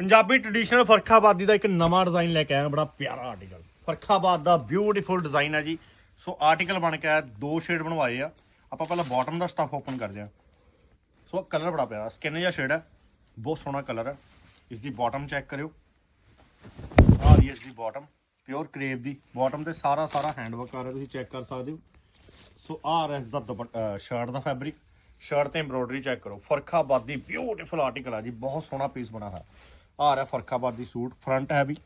Punjabi traditional ਫਰਖਾਬਾਦੀ ਦਾ ਇੱਕ ਨਵਾਂ design ਲੈ ਕੇ ਆਇਆ, ਬੜਾ ਪਿਆਰਾ ਆਰਟੀਕਲ ਫਰਖਾਬਾਦ ਦਾ ਬਿਊਟੀਫੁਲ ਡਿਜ਼ਾਈਨ ਹੈ ਜੀ। ਸੋ ਆਰਟੀਕਲ ਬਣ ਕੇ ਆਇਆ, ਦੋ ਸ਼ੇਡ ਬਣਵਾਏ ਆ। ਆਪਾਂ ਪਹਿਲਾਂ ਬਾਟਮ ਦਾ ਸਟਫ ਓਪਨ ਕਰਦੇ ਆ ਸੋ ਕਲਰ ਬੜਾ ਪਿਆਰਾ ਸਕਿਨ ਜਿਹਾ ਸ਼ੇਡ ਹੈ। ਬਹੁਤ ਸੋਹਣਾ ਕਲਰ ਹੈ। ਇਸ ਦੀ ਬਾਟਮ ਚੈੱਕ ਕਰਿਓ। ਆ ਰਹੀ ਹੈ ਇਸ ਦੀ ਬਾਟਮ ਪਿਓਰ ਕਰੇਪ ਦੀ। ਬਾਟਮ ਤੇ ਸਾਰਾ ਸਾਰਾ ਹੈਂਡਵਰਕ ਆ ਰਿਹਾ, ਤੁਸੀਂ ਚੈੱਕ ਕਰ ਸਕਦੇ ਹੋ। ਸੋ ਆ ਰਿਹਾ ਇਸ ਦਾ ਸ਼ਰਟ ਦਾ ਫੈਬਰਿਕ ਸ਼ਰਟ ਤੇ ਐਮਬ੍ਰੋਇਡਰੀ ਚੈੱਕ ਕਰੋ। ਫਰਖਾਬਾਦੀ ਬਿਊਟੀਫੁਲ ਆਰਟੀਕਲ ਆ ਜੀ। ਬਹੁਤ ਸੋਹਣਾ ਪੀਸ ਬਣਾ ਹੈ ਆ ਰਿਹਾ ਫਰਖਾਬਾਦੀ suit front heavy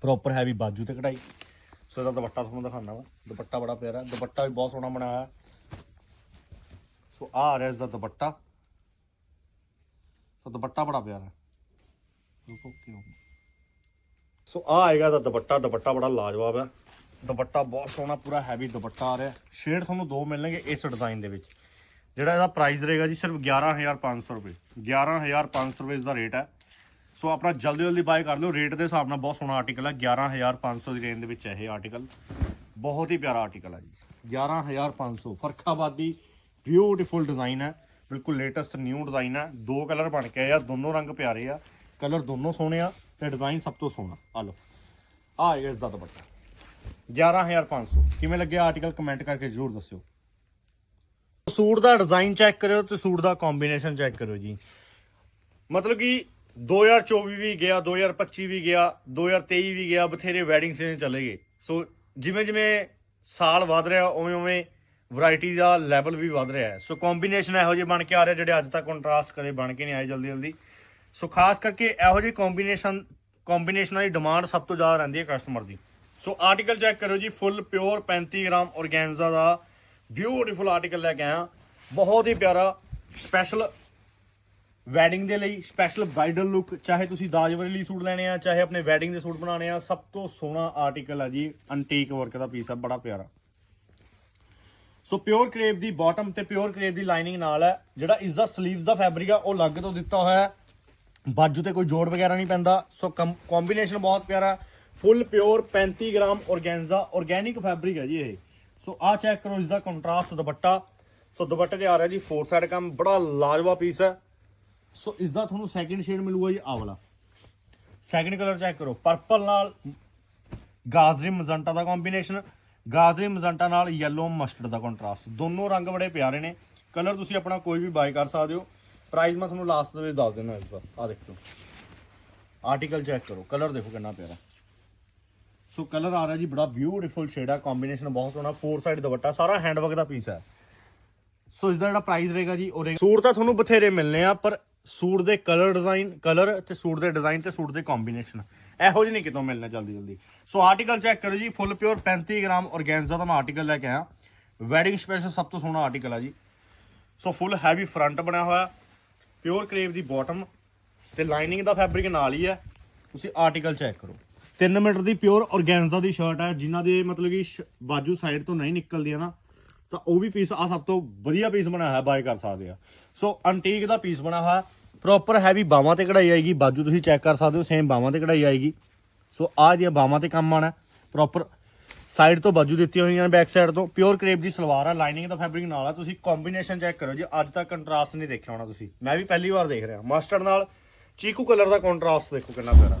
proper heavy ਬਾਜੂ ਤੇ ਕਢਾਈ। ਸੋ ਇਹਦਾ ਦੁਪੱਟਾ ਤੁਹਾਨੂੰ ਦਿਖਾਣਾ ਵਾ। ਦੁਪੱਟਾ ਬੜਾ ਪਿਆਰਾ, ਦੁਪੱਟਾ ਵੀ ਬਹੁਤ ਸੋਹਣਾ ਬਣਾਇਆ। ਹੈ ਸੋ ਆ ਰਿਹਾ ਇਸ ਦਾ ਦੁਪੱਟਾ। ਸੋ ਦੁਪੱਟਾ ਬੜਾ ਪਿਆਰਾ ਹੈ। ਰੁਕੋ ਸੋ ਆ ਆਏਗਾ ਦਾ ਦੁਪੱਟਾ ਦੁਪੱਟਾ ਬੜਾ ਲਾਜਵਾਬ ਹੈ। ਦੁਪੱਟਾ ਬਹੁਤ ਸੋਹਣਾ, ਪੂਰਾ ਹੈਵੀ ਦੁਪੱਟਾ ਆ ਰਿਹਾ। ਸ਼ੇਡ ਤੁਹਾਨੂੰ ਦੋ ਮਿਲਣਗੇ ਇਸ ਡਿਜ਼ਾਈਨ ਦੇ ਵਿੱਚ। ਜਿਹੜਾ ਇਹਦਾ ਪ੍ਰਾਈਸ ਰਹੇਗਾ ਜੀ ਸਿਰਫ 11500 ਰੁਪਏ। 11500 ਰੁਪਏ ਇਸ ਦਾ ਰੇਟ ਹੈ। ਸੋ ਆਪਣਾ ਜਲਦੀ ਜਲਦੀ ਬਾਏ ਕਰ ਲਿਓ। ਰੇਟ ਦੇ ਹਿਸਾਬ ਨਾਲ ਬਹੁਤ ਸੋਹਣਾ ਆਰਟੀਕਲ ਹੈ 11500 ਦੀ ਰੇਂਜ ਦੇ ਵਿੱਚ ਹੈ ਇਹ ਆਰਟੀਕਲ ਬਹੁਤ ਹੀ ਪਿਆਰਾ ਆਰਟੀਕਲ ਹੈ ਜੀ। 11500 ਫਰਖਾਬਾਦੀ ਬਿਊਟੀਫੁਲ ਡਿਜ਼ਾਈਨ ਹੈ ਬਿਲਕੁਲ ਲੇਟੈਸਟ ਨਿਊ ਡਿਜ਼ਾਈਨ ਹੈ ਦੋ ਕਲਰ ਬਣ ਕੇ ਆਏ ਆ। ਦੋਨੋਂ ਰੰਗ ਪਿਆਰੇ ਆ। ਕਲਰ ਦੋਨੋਂ ਸੋਹਣੇ ਆ ਤੇ ਡਿਜ਼ਾਈਨ ਸਭ ਤੋਂ ਸੋਹਣਾ। ਆ ਲਓ। ਆ ਇਸ ਦਾ ਦੁਪੱਟਾ। 11500 ਕਿਵੇਂ ਲੱਗਿਆ ਆਰਟੀਕਲ ਕਮੈਂਟ ਕਰਕੇ ਜ਼ਰੂਰ ਦੱਸਿਓ। ਸੂਟ ਦਾ ਡਿਜ਼ਾਈਨ ਚੈੱਕ ਕਰਿਓ ਤੇ ਸੂਟ ਦਾ ਕੰਬੀਨੇਸ਼ਨ ਚੈੱਕ ਕਰਿਓ ਜੀ। ਮਤਲਬ ਕਿ 2024 ਵੀ ਗਿਆ 2025 ਵੀ ਗਿਆ 2023 ਵੀ ਗਿਆ, ਬਥੇਰੇ ਵੈਡਿੰਗ ਸੀਜ਼ਨ ਚਲੇ ਗਏ। ਸੋ ਜਿਵੇਂ ਜਿਵੇਂ ਸਾਲ ਵਧ ਰਿਹਾ, ਉਵੇਂ ਉਵੇਂ ਵੈਰਾਈਟੀ ਦਾ ਲੈਵਲ ਵੀ ਵਧ ਰਿਹਾ ਹੈ। ਸੋ ਕੰਬੀਨੇਸ਼ਨ ਇਹੋ ਜਿਹੇ ਬਣ ਕੇ ਆ ਰਹੇ ਜਿਹੜੇ ਅੱਜ ਤੱਕ ਕੰਟਰਾਸਟ ਕਦੇ ਬਣ ਕੇ ਨਹੀਂ ਆਏ ਜਲਦੀ ਜਲਦੀ। ਸੋ ਖਾਸ ਕਰਕੇ ਇਹੋ ਜਿਹੇ ਕੰਬੀਨੇਸ਼ਨ ਕੰਬੀਨੇਸ਼ਨਾਂ ਦੀ ਡਿਮਾਂਡ ਸਭ ਤੋਂ ਜ਼ਿਆਦਾ ਰਹਿੰਦੀ ਹੈ ਕਸਟਮਰ ਦੀ। ਸੋ ਆਰਟੀਕਲ ਚੈੱਕ ਕਰੋ ਜੀ ਫੁੱਲ ਪਿਓਰ 35 ਗ੍ਰਾਮ ਔਰਗੈਂਜ਼ਾ ਦਾ ਬਿਊਟੀਫੁਲ ਆਰਟੀਕਲ ਲੈ ਕੇ ਆਇਆ। ਬਹੁਤ ਹੀ ਪਿਆਰਾ ਸਪੈਸ਼ਲ ਵੈਡਿੰਗ ਦੇ ਲਈ ਸਪੈਸ਼ਲ ਬ੍ਰਾਈਡਲ ਲੁੱਕ ਚਾਹੇ ਤੁਸੀਂ ਦਾਜਵਰੀ ਲਈ ਸੂਟ ਲੈਣੇ ਆ, ਚਾਹੇ ਆਪਣੇ ਵੈਡਿੰਗ ਦੇ ਸੂਟ ਬਣਾਉਣੇ ਆ, ਸਭ ਤੋਂ ਸੋਹਣਾ ਆਰਟੀਕਲ ਹੈ ਜੀ ਅੰਟੀਕ ਵਰਕ ਦਾ ਪੀਸ ਆ, ਬੜਾ ਪਿਆਰਾ। ਸੋ ਪਿਓਰ ਕਰੇਪ ਦੀ ਬਾਟਮ ਤੇ ਪਿਓਰ ਕਰੇਪ ਦੀ ਲਾਈਨਿੰਗ ਨਾਲ ਹੈ ਜਿਹੜਾ ਇਸ ਦਾ 슬ੀਵਸ ਦਾ ਫੈਬਰਿਕ ਆ, ਉਹ ਅਲੱਗ ਤੋਂ ਦਿੱਤਾ ਹੋਇਆ ਹੈ। ਬਾਜੂ ਤੇ ਕੋਈ ਜੋੜ ਵਗੈਰਾ ਨਹੀਂ ਪੈਂਦਾ ਸੋ ਕੰਬੀਨੇਸ਼ਨ ਬਹੁਤ ਪਿਆਰਾ। Full pure 35 gram organza organic fabric ਹੈ ਜੀ ਇਹ। ਸੋ ਆ ਚੈੱਕ ਕਰੋ, ਇਸ ਦਾ ਕੰਟਰਾਸਟ ਦੁਪੱਟਾ। ਸੋ ਦੁਪੱਟੇ ਤੇ ਆ ਰਿਹਾ ਜੀ ਫੋਰ ਸਾਈਡ ਕੰਮ, ਬੜਾ ਲਾਜਵਾ ਪੀਸ ਹੈ ਸੋ ਇਸ ਦਾ ਤੁਹਾਨੂੰ ਸੈਕਿੰਡ ਸ਼ੇਡ ਮਿਲੂਗਾ ਜੀ ਆਹ ਵਾਲਾ। ਸੈਕਿੰਡ ਕਲਰ ਚੈੱਕ ਕਰੋ। ਪਰਪਲ ਨਾਲ ਗਾਜ਼ਰੀ ਮਜ਼ੰਟਾ ਦਾ ਕੰਬੀਨੇਸ਼ਨ ਗਾਜ਼ਰੀ ਮਜ਼ੰਟਾ ਨਾਲ ਯੈਲੋ ਮਸਟਰਡ ਦਾ ਕੰਟਰਾਸਟ ਦੋਨੋਂ ਰੰਗ ਬੜੇ ਪਿਆਰੇ ਨੇ। ਕਲਰ ਤੁਸੀਂ ਆਪਣਾ ਕੋਈ ਵੀ ਬਾਈ ਕਰ ਸਕਦੇ ਹੋ। ਪ੍ਰਾਈਸ ਮੈਂ ਤੁਹਾਨੂੰ ਲਾਸਟ ਦੇ ਵਿੱਚ ਦੱਸ ਦਿੰਦਾ ਇਸ ਵਾਰ। ਆ ਦੇਖੋ ਆਰਟੀਕਲ ਚੈੱਕ ਕਰੋ। ਕਲਰ ਦੇਖੋ ਕਿੰਨਾ ਪਿਆਰਾ। ਸੋ ਕਲਰ ਆ ਰਿਹਾ ਜੀ, ਬੜਾ ਬਿਊਟੀਫੁਲ ਸ਼ੇਡ ਆ। ਕੰਬੀਨੇਸ਼ਨ ਬਹੁਤ ਸੋਹਣਾ। ਫੋਰ ਸਾਈਡ ਦੁਪੱਟਾ। ਸਾਰਾ ਹੈਂਡਵਰਕ ਦਾ ਪੀਸ ਹੈ। ਸੋ ਇਸ ਦਾ ਜਿਹੜਾ ਪ੍ਰਾਈਸ ਰਹੇਗਾ ਜੀ, ਉਹ ਰਹੇਗਾ ਸੂਟ ਤਾਂ ਤੁਹਾਨੂੰ ਬਥੇਰੇ ਮਿਲਨੇ ਆ, ਪਰ ਸੂਟ ਦੇ ਕਲਰ ਡਿਜ਼ਾਈਨ ਕਲਰ ਤੇ ਸੂਟ ਦੇ ਡਿਜ਼ਾਈਨ ਤੇ ਸੂਟ ਦੇ ਕੰਬੀਨੇਸ਼ਨ ਇਹੋ ਜਿਹੇ ਨਹੀਂ ਕਿਤੋਂ ਮਿਲਣਾ ਜਲਦੀ ਜਲਦੀ। ਸੋ ਆਰਟੀਕਲ ਚੈੱਕ ਕਰੋ ਜੀ ਫੁੱਲ ਪਿਓਰ 35 ਗ੍ਰਾਮ ਔਰਗੈਂਜ਼ਾ ਦਾ ਮੈਂ ਆਰਟੀਕਲ ਲੈ ਕੇ ਆਇਆ। ਵੈਡਿੰਗ ਸਪੈਸ਼ਲ ਸਭ ਤੋਂ ਸੋਹਣਾ ਆਰਟੀਕਲ ਆ ਜੀ। ਸੋ ਫੁੱਲ ਹੈਵੀ ਫਰੰਟ ਬਣਿਆ ਹੋਇਆ। ਪਿਓਰ ਕਰੇਵ ਦੀ ਬਾਟਮ ਤੇ ਲਾਈਨਿੰਗ ਦਾ ਫੈਬਰਿਕ ਨਾਲ ਹੀ ਹੈ। ਤੁਸੀਂ ਆਰਟੀਕਲ ਚੈੱਕ ਕਰੋ। 3 ਮੀਟਰ ਦੀ ਪਿਓਰ ਔਰਗੈਂਜ਼ਾ ਦੀ ਸ਼ਰਟ ਹੈ ਜਿਨ੍ਹਾਂ ਦੇ ਮਤਲਬ ਕਿ ਸ਼- ਬਾਜੂ ਸਾਈਡ ਤੋਂ ਨਹੀਂ ਨਿਕਲਦੀਆਂ ਨਾ ਤਾਂ ਉਹ ਵੀ ਪੀਸ ਆ, ਸਭ ਤੋਂ ਵਧੀਆ ਪੀਸ ਬਣਾਇਆ ਹੈ ਬਾਏ ਕਰ ਸਕਦੇ ਆ। ਸੋ ਅੰਟੀਕ ਦਾ ਪੀਸ ਬਣਾ ਹੋਇਆ ਪ੍ਰੋਪਰ ਹੈਵੀ ਬਾਹਾਂ ਤੇ ਕਢਾਈ ਆਏਗੀ, ਬਾਜੂ ਤੁਸੀਂ ਚੈੱਕ ਕਰ ਸਕਦੇ ਹੋ ਸੇਮ ਬਾਹਾਂ ਤੇ ਕਢਾਈ ਆਏਗੀ। ਸੋ ਆ ਜਿਹੜੀਆਂ ਬਾਹਾਂ ਤੇ ਕੰਮ ਆਣਾ ਪ੍ਰੋਪਰ ਸਾਈਡ ਤੋਂ ਬਾਜੂ ਦਿੱਤੀਆਂ ਹੋਈਆਂ ਨੇ ਬੈਕ ਸਾਈਡ ਤੋਂ। ਪਿਓਰ ਕਰੇਪ ਦੀ ਸਲਵਾਰ ਆ ਲਾਈਨਿੰਗ ਦਾ ਫੈਬਰਿਕ ਨਾਲ ਆ, ਤੁਸੀਂ ਕੰਬੀਨੇਸ਼ਨ ਚੈੱਕ ਕਰੋ ਜੀ, ਅੱਜ ਤੱਕ ਕੰਟਰਾਸਟ ਨਹੀਂ ਦੇਖਿਆ ਹੋਣਾ ਤੁਸੀਂ। ਮੈਂ ਵੀ ਪਹਿਲੀ ਵਾਰ ਦੇਖ ਰਿਹਾ ਮਸਟਰਡ ਨਾਲ ਚੀਕੂ ਕਲਰ ਦਾ ਕੰਟਰਾਸਟ ਦੇਖੋ ਕਿੰਨਾ ਪਿਆਰਾ।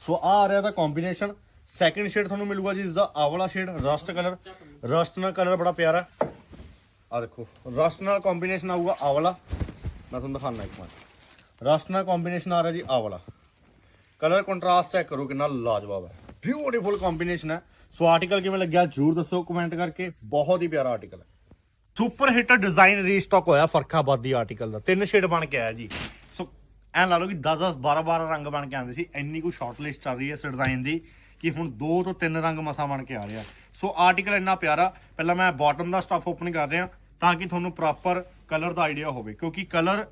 ਸੋ ਆ ਆ ਰਿਹਾ ਦਾ ਕੰਬੀਨੇਸ਼ਨ ਸੈਕਿੰਡ ਸ਼ੇਡ ਤੁਹਾਨੂੰ ਮਿਲੂਗਾ ਜੀ ਇਸ ਦਾ ਆਹ ਵਾਲਾ ਸ਼ੇਡ ਰਸਟ ਕਲਰ ਰਸਟ ਨਾਲ ਕਲਰ ਬੜਾ ਪਿਆਰਾ। ਆ ਦੇਖੋ ਰਸਟ ਨਾਲ ਕੰਬੀਨੇਸ਼ਨ ਆਊਗਾ ਆਹ ਵਾਲਾ ਮੈਂ ਤੁਹਾਨੂੰ ਦਿਖਾਉਣਾ ਇੱਕ ਵਾਰ। ਰਸਟ ਨਾਲ ਕੰਬੀਨੇਸ਼ਨ ਆ ਰਿਹਾ ਜੀ ਆਹ ਵਾਲਾ ਕਲਰ ਕੰਟਰਾਸਟ ਚੈੱਕ ਕਰੋ ਕਿੰਨਾ ਲਾਜਵਾਬ ਹੈ। ਬਿਊਟੀਫੁਲ ਕੰਬੀਨੇਸ਼ਨ ਹੈ। ਸੋ ਆਰਟੀਕਲ ਕਿਵੇਂ ਲੱਗਿਆ, ਜਰੂਰ ਦੱਸੋ ਕਮੈਂਟ ਕਰਕੇ। ਬਹੁਤ ਹੀ ਪਿਆਰਾ ਆਰਟੀਕਲ ਹੈ। ਸੁਪਰ ਹਿੱਟ ਡਿਜ਼ਾਈਨ ਰੀਸਟਾਕ ਹੋਇਆ ਫਰਖਾਬਾਦੀ ਆਰਟੀਕਲ ਦਾ। ਤਿੰਨ ਸ਼ੇਡ ਬਣ ਕੇ ਆਇਆ ਜੀ। ਸੋ ਐਂ ਲਾ ਲਓ ਕਿ 10 10 12 12 ਰੰਗ ਬਣ ਕੇ ਆਉਂਦੇ ਸੀ। ਇੰਨੀ ਕੁ ਸ਼ਾਰਟ ਲਿਸਟ ਚੱਲ ਰਹੀ ਹੈ ਇਸ ਡਿਜ਼ਾਈਨ ਦੀ। ਕਿ ਹੁਣ ਦੋ ਤੋਂ ਤਿੰਨ ਰੰਗ ਮਸਾ ਬਣ ਕੇ ਆ ਰਿਹਾ ਸੋ ਆਰਟੀਕਲ ਇੰਨਾ ਪਿਆਰਾ, ਪਹਿਲਾਂ ਮੈਂ ਬਾਟਮ ਦਾ ਸਟਫ ਓਪਨ ਕਰ ਰਿਹਾ, ਤਾਂ ਕਿ ਤੁਹਾਨੂੰ ਪ੍ਰੋਪਰ ਕਲਰ ਦਾ ਆਈਡੀਆ ਹੋਵੇ, ਕਿਉਂਕਿ ਕਲਰ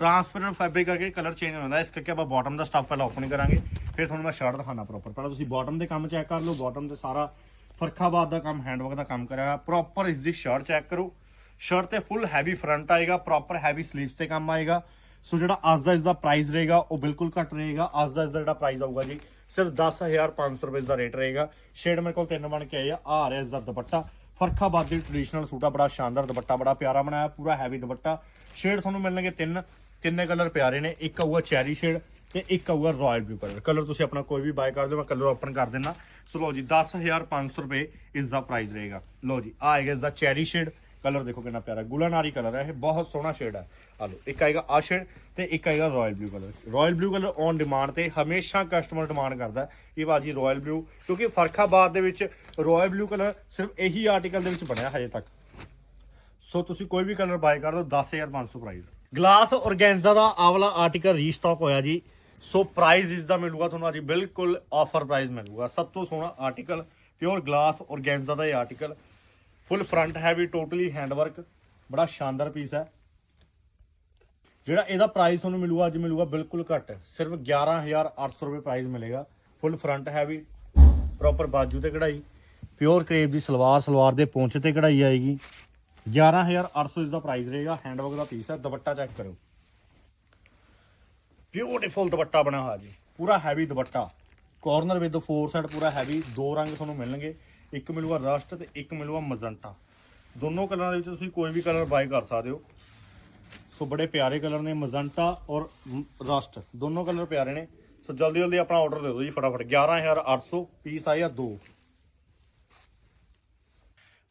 ਟ੍ਰਾਂਸਪੇਰੈਂਟ ਫੈਬਰਿਕ ਕਰਕੇ ਕਲਰ ਚੇਂਜ ਹੋ ਜਾਂਦਾ ਇਸ ਕਰਕੇ ਆਪਾਂ ਬਾਟਮ ਦਾ ਸਟਫ ਪਹਿਲਾਂ ਓਪਨ ਕਰਾਂਗੇ, ਫਿਰ ਤੁਹਾਨੂੰ ਮੈਂ ਸ਼ਰਟ ਦਿਖਾਣਾ ਪ੍ਰੋਪਰ ਪਹਿਲਾਂ ਤੁਸੀਂ ਬਾਟਮ ਦੇ ਕੰਮ ਚੈੱਕ ਕਰ ਲਓ ਬਾਟਮ ਤੇ ਸਾਰਾ ਫਰਖਾਬਾਦ ਦਾ ਕੰਮ ਹੈਂਡਵਰਕ ਦਾ ਕੰਮ ਕਰਿਆ ਪ੍ਰੋਪਰ ਇਸ ਦੀ ਸ਼ਰਟ ਚੈੱਕ ਕਰੋ। ਸ਼ਰਟ ਤੇ ਫੁੱਲ ਹੈਵੀ ਫਰੰਟ ਆਏਗਾ ਪ੍ਰੋਪਰ ਹੈਵੀ ਸਲੀਵਸ ਤੇ ਕੰਮ ਆਏਗਾ। ਸੋ ਜਿਹੜਾ ਅੱਜ ਦਾ ਇਸ ਦਾ ਪ੍ਰਾਈਸ ਰਹੇਗਾ, ਉਹ ਬਿਲਕੁਲ ਘੱਟ ਰਹੇਗਾ। ਅੱਜ ਦਾ ਇਸ ਦਾ ਜਿਹੜਾ ਪ੍ਰਾਈਸ ਆਊਗਾ ਜੀ, ਸਿਰਫ 10500 ਰੁਪਏ ਦਾ ਰੇਟ ਰਹੇਗਾ। ਸ਼ੇਡ ਮੇਰੇ ਕੋਲ ਤਿੰਨ ਬਣ ਕੇ ਆਏ ਆ। ਆ ਰਿਹਾ ਇਸ ਦਾ ਦੁਪੱਟਾ। ਫਰਖਾਬਾਦੀ ਟ੍ਰੈਡੀਸ਼ਨਲ ਸੂਟ ਆ, ਬੜਾ ਸ਼ਾਨਦਾਰ ਦੁਪੱਟਾ, ਬੜਾ ਪਿਆਰਾ ਬਣਾਇਆ, ਪੂਰਾ ਹੈਵੀ ਦੁਪੱਟਾ। ਸ਼ੇਡ ਤੁਹਾਨੂੰ ਮਿਲਣਗੇ ਤਿੰਨ, ਤਿੰਨੇ ਕਲਰ ਪਿਆਰੇ ਨੇ। ਇੱਕ ਆਊਗਾ ਚੈਰੀ ਸ਼ੇਡ ਤੇ ਇੱਕ ਆਊਗਾ ਰਾਇਲ ਬਲੂ ਕਲਰ ਕਲਰ ਤੁਸੀਂ ਆਪਣਾ ਕੋਈ ਵੀ ਬਾਏ ਕਰ ਦਿਓ, ਮੈਂ ਕਲਰ ਓਪਨ ਕਰ ਦਿੰਨਾ। ਸੋ ਲਓ ਜੀ 10500 ਰੁਪਏ ਇਸ ਦਾ ਪ੍ਰਾਈਸ ਰਹੇਗਾ। ਲਓ ਜੀ ਆਏਗਾ ਇਸ ਦਾ ਚੈਰੀ ਸ਼ੇਡ ਕਲਰ ਦੇਖੋ ਕਿੰਨਾ ਪਿਆਰਾ ਗੁਲਾਨਾਰੀ ਕਲਰ ਹੈ, ਇਹ ਬਹੁਤ ਸੋਹਣਾ ਸ਼ੇਡ ਹੈ। ਆ ਲਓ, ਇੱਕ ਆਏਗਾ ਆ ਸ਼ੇਡ ਤੇ ਇੱਕ ਆਏਗਾ royal blue colour royal blue colour on demand ਤੇ ਹਮੇਸ਼ਾ ਕਸਟਮਰ ਡਿਮਾਂਡ ਕਰਦਾ ਹੈ ਕਿ ਬਾਜੀ ਰਾਇਲ ਬਲੂ ਕਿਉਂਕਿ ਫਰਖਾਬਾਦ ਦੇ ਵਿੱਚ ਰਾਇਲ ਬਲੂ ਕਲਰ ਸਿਰਫ ਇਹੀ ਆਰਟੀਕਲ ਦੇ ਵਿੱਚ ਬਣਿਆ ਹਜੇ ਤੱਕ। ਸੋ ਤੁਸੀਂ ਕੋਈ ਵੀ ਕਲਰ ਬਾਏ ਕਰ ਦਿਓ 10500 ਪ੍ਰਾਈਸ ਗਲਾਸ ਔਰਗੈਂਜ਼ਾ ਦਾ ਆਵਲਾ ਆਰਟੀਕਲ ਰੀਸਟਾਕ ਹੋਇਆ ਜੀ। ਸੋ ਪ੍ਰਾਈਸ ਇਸ ਦਾ ਮਿਲੂਗਾ ਤੁਹਾਨੂੰ ਅੱਜ, ਬਿਲਕੁਲ ਆਫਰ ਪ੍ਰਾਈਸ ਮਿਲੂਗਾ। ਸਭ ਤੋਂ ਸੋਹਣਾ ਆਰਟੀਕਲ ਪਿਓਰ ਗਲਾਸ ਔਰਗੈਂਜ਼ਾ ਦਾ ਇਹ article full front heavy totally handwork ਬੜਾ ਸ਼ਾਨਦਾਰ ਪੀਸ ਹੈ। ਜਿਹੜਾ ਇਹਦਾ ਪ੍ਰਾਈਸ ਤੁਹਾਨੂੰ ਮਿਲੂਗਾ, ਅੱਜ ਮਿਲੂਗਾ ਬਿਲਕੁਲ ਘੱਟ। ਸਿਰਫ 11800 ਰੁਪਏ ਪ੍ਰਾਈਸ ਮਿਲੇਗਾ। ਫੁੱਲ ਫਰੰਟ ਹੈਵੀ ਪ੍ਰੋਪਰ ਬਾਜੂ ਤੇ ਕਢਾਈ। ਪਿਓਰ ਕਰੇਪ ਦੀ ਸਲਵਾਰ ਸਲਵਾਰ ਦੇ ਪੌਂਚ ਤੇ ਕਢਾਈ ਆਏਗੀ। 11800 ਇਸ ਦਾ ਪ੍ਰਾਈਸ ਰਹੇਗਾ। ਹੈਂਡਵਰਕ ਦਾ ਪੀਸ ਹੈ। ਦੁਪੱਟਾ ਚੈੱਕ ਕਰੋ ਬਿਊਟੀਫੁਲ ਦੁਪੱਟਾ ਬਣਿਆ ਹੋਇਆ ਜੀ। ਪੂਰਾ heavy dupatta. Corner with four side ਪੂਰਾ ਹੈਵੀ ਦੋ ਰੰਗ ਤੁਹਾਨੂੰ ਮਿਲਣਗੇ। ਇੱਕ ਮਿਲੂਗਾ ਰਸਟ ਤੇ ਇੱਕ ਮਿਲੂਗਾ ਮਜੰਟਾ। ਦੋਨੋਂ ਕਲਰਾਂ ਦੇ ਵਿੱਚ ਤੁਸੀਂ ਕੋਈ ਵੀ ਕਲਰ ਬਾਈ ਕਰ ਸਕਦੇ ਹੋ। ਸੋ ਬੜੇ ਪਿਆਰੇ ਕਲਰ ਨੇ ਮਜੰਟਾ ਔਰ ਰਸਟ। ਦੋਨੋਂ ਕਲਰ ਪਿਆਰੇ ਨੇ। ਸੋ ਜਲਦੀ ਜਲਦੀ ਆਪਣਾ ਆਰਡਰ ਦੇ ਦਿਓ ਜੀ ਫਟਾਫਟ। 11800 ਪੀਸ ਆਇਆ ਦੋ।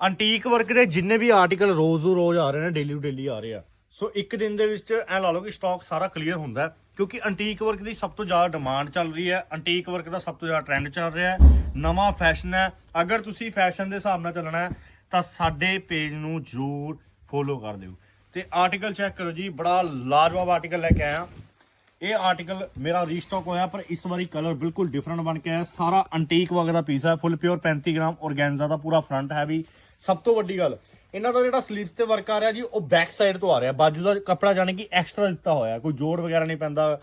ਅੰਟੀਕ ਵਰਕ ਦੇ ਜਿੰਨੇ ਵੀ ਆਰਟੀਕਲ ਰੋਜ਼ ਰੋਜ਼ ਆ ਰਹੇ ਨੇ ਡੇਲੀ ਟੂ ਡੇਲੀ ਆ ਰਹੇ ਆ। ਸੋ ਇੱਕ ਦਿਨ ਦੇ ਵਿੱਚ ਐ ਲਾ ਲਓ ਕਿ ਸਟਾਕ ਸਾਰਾ ਕਲੀਅਰ ਹੁੰਦਾ ਹੈ, ਕਿਉਂਕਿ ਅੰਟੀਕ ਵਰਕ ਦੀ ਸਭ ਤੋਂ ਜ਼ਿਆਦਾ ਡਿਮਾਂਡ ਚੱਲ ਰਹੀ ਹੈ ਅੰਟੀਕ ਵਰਕ ਦਾ ਸਭ ਤੋਂ ਜ਼ਿਆਦਾ ਟ੍ਰੈਂਡ ਚੱਲ ਰਿਹਾ ਹੈ, ਨਵਾਂ ਫੈਸ਼ਨ ਹੈ। ਅਗਰ ਤੁਸੀਂ ਫੈਸ਼ਨ ਦੇ ਹਿਸਾਬ ਨਾਲ ਚੱਲਣਾ ਹੈ, ਤਾਂ ਸਾਡੇ ਪੇਜ ਨੂੰ ਜਰੂਰ ਫੋਲੋ ਕਰ ਦਿਓ। ਤੇ ਆਰਟੀਕਲ ਚੈੱਕ ਕਰੋ ਜੀ, ਬੜਾ ਲਾਜਵਾਬ ਆਰਟੀਕਲ ਲੈ ਕੇ ਆਇਆ। ਇਹ ਆਰਟੀਕਲ ਮੇਰਾ ਰੀਸਟਾਕ ਹੋਇਆ, ਪਰ ਇਸ ਵਾਰੀ ਕਲਰ ਬਿਲਕੁਲ ਡਿਫਰੈਂਟ ਬਣ ਕੇ ਆਇਆ। ਸਾਰਾ ਅੰਟੀਕ ਵਰਕ ਦਾ ਪੀਸ ਹੈ ਫੁੱਲ ਪਿਓਰ 35 ਗ੍ਰਾਮ ਔਰਗੈਂਜ਼ਾ ਦਾ ਪੂਰਾ ਫਰੰਟ ਹੈ ਵੀ। ਸਭ ਤੋਂ ਵੱਡੀ ਗੱਲ ਇਹਨਾਂ ਦਾ ਜਿਹੜਾ ਸਲੀਵਸ ਤੇ ਵਰਕ ਆ ਰਿਹਾ ਜੀ, ਉਹ ਬੈਕ ਸਾਈਡ ਤੋਂ ਆ ਰਿਹਾ। ਬਾਜੂ ਦਾ ਕੱਪੜਾ ਜਾਣੀ ਕਿ ਐਕਸਟਰਾ ਦਿੱਤਾ ਹੋਇਆ ਕੋਈ ਜੋੜ ਵਗੈਰਾ ਨਹੀਂ ਪੈਂਦਾ।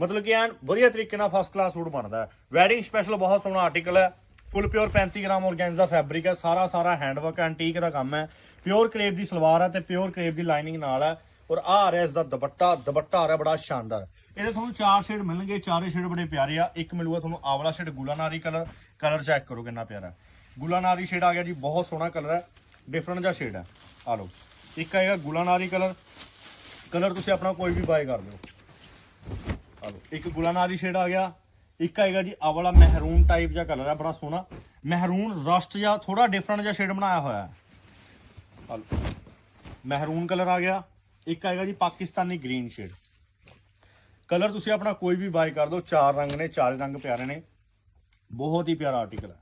ਮਤਲਬ ਕਿ ਐਨ ਵਧੀਆ ਤਰੀਕੇ ਨਾਲ ਫਸਟ ਕਲਾਸ ਸੂਟ ਬਣਦਾ ਹੈ। ਵੈਡਿੰਗ ਸਪੈਸ਼ਲ ਬਹੁਤ ਸੋਹਣਾ ਆਰਟੀਕਲ ਹੈ। Full pure 35 gram organza fabric ਹੈ। ਸਾਰਾ ਸਾਰਾ ਹੈਂਡਵਰਕ ਐਂਟੀਕ ਦਾ ਕੰਮ ਹੈ। ਪਿਓਰ ਕਰੇਪ ਦੀ ਸਲਵਾਰ ਹੈ ਤੇ ਪਿਓਰ ਕਰੇਪ ਦੀ ਲਾਈਨਿੰਗ ਨਾਲ ਹੈ। ਔਰ ਆ ਆ ਰਿਹਾ ਇਸ ਦਾ ਦੁਪੱਟਾ। ਦੁਪੱਟਾ ਆ ਰਿਹਾ ਬੜਾ ਸ਼ਾਨਦਾਰ। ਇਹਦੇ ਤੁਹਾਨੂੰ ਚਾਰ ਸ਼ੇਡ ਮਿਲਣਗੇ। ਚਾਰੇ ਸ਼ੇਡ ਬੜੇ ਪਿਆਰੇ ਆ। ਇੱਕ ਮਿਲੂਗਾ ਤੁਹਾਨੂੰ ਆਵਲਾ ਸ਼ੇਡ ਗੁਲਾਨਾਰੀ ਕਲਰ ਕਲਰ ਚੈੱਕ ਕਰੋ ਕਿੰਨਾ ਪਿਆਰਾ। ਗੁਲਾਨਾਰੀ ਸ਼ੇਡ ਆ ਗਿਆ ਜੀ। ਬਹੁਤ ਸੋਹਣਾ ਕਲਰ ਹੈ। ਡਿਫਰੈਂਟ ਜਿਹਾ ਸ਼ੇਡ ਹੈ। ਆ ਲਓ। ਇੱਕ ਆਏਗਾ ਗੁਲਾਨਾਰੀ ਕਲਰ ਕਲਰ ਤੁਸੀਂ ਆਪਣਾ ਕੋਈ ਵੀ ਬਾਏ ਕਰ ਦਿਓ। ਆ ਲਓ। ਇੱਕ ਗੁਲਾਨਾਰੀ ਸ਼ੇਡ ਆ ਗਿਆ। ਇੱਕ ਆਏਗਾ ਜੀ ਆ ਵਾਲਾ ਮਹਿਰੂਨ ਟਾਈਪ ਜਿਹਾ ਕਲਰ ਹੈ, ਬੜਾ ਸੋਹਣਾ। ਮਹਿਰੂਨ ਰਸਟ ਜਾਂ ਥੋੜਾ ਡਿਫਰੈਂਟ ਜਿਹਾ ਸ਼ੇਡ ਬਣਾਇਆ ਹੋਇਆ ਹੈ। ਆ ਲਓ। ਮਹਿਰੂਨ ਕਲਰ ਆ ਗਿਆ। ਇੱਕ ਆਏਗਾ ਜੀ ਪਾਕਿਸਤਾਨੀ ਗ੍ਰੀਨ ਸ਼ੇਡ ਕਲਰ ਤੁਸੀਂ ਆਪਣਾ ਕੋਈ ਵੀ ਬਾਏ ਕਰ ਦਿਓ। ਚਾਰ ਰੰਗ ਨੇ, ਚਾਰੇ ਰੰਗ ਪਿਆਰੇ ਨੇ। ਬਹੁਤ ਹੀ ਪਿਆਰਾ ਆਰਟੀਕਲ ਹੈ।